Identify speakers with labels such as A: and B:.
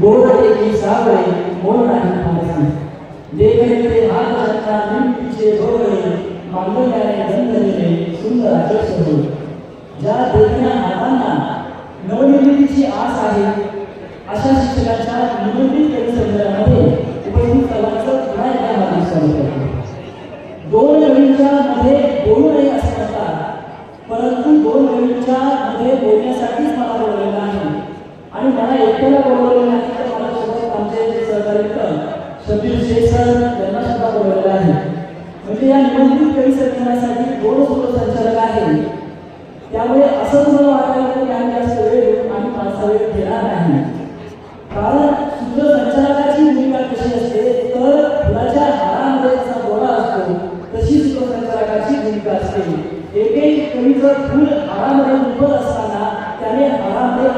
A: गोड एकी सावळे मोड नाही फारसी देखणे ते हात रत्ना निमतीचे भोगळे मांगल्याने गंधलेले सुंदर आदर्श ज्या देखण्या हातांना नवनिर्मितीची आस आहे अशा शिक्षकांच्या निवडणूक परिसंघामध्ये उपस्थित सर्वांचं पुन्हा एकदा हार्दिक स्वागत करतो दोन नवीनच्या मध्ये बोलू नये असे म्हणतात परंतु दोन नवीनच्या मध्ये बोलण्यासाठी आणि एकट्याला बोलवलेलं नाही तर माझ्यासोबत आमचे जे सहकारी मित्र शबीर शेख सर यांना सुद्धा बोलवलेलं आहे. म्हणजे या निवडणूक परिसंघासाठी दोन सूत्रसंचालक आहे. त्यामुळे असं तुम्हाला वाटायला की आम्ही जास्त वेळ घेऊन आम्ही फारसा वेळ घेणार नाही. कारण सूत्रसंचालकाची भूमिका कशी असते तर फुलाच्या हारामध्ये जसा गोळा असतो तशी सूत्रसंचालकाची भूमिका असते. एक एक कवीचं फुल हारामध्ये उभं असताना त्याने हारामध्ये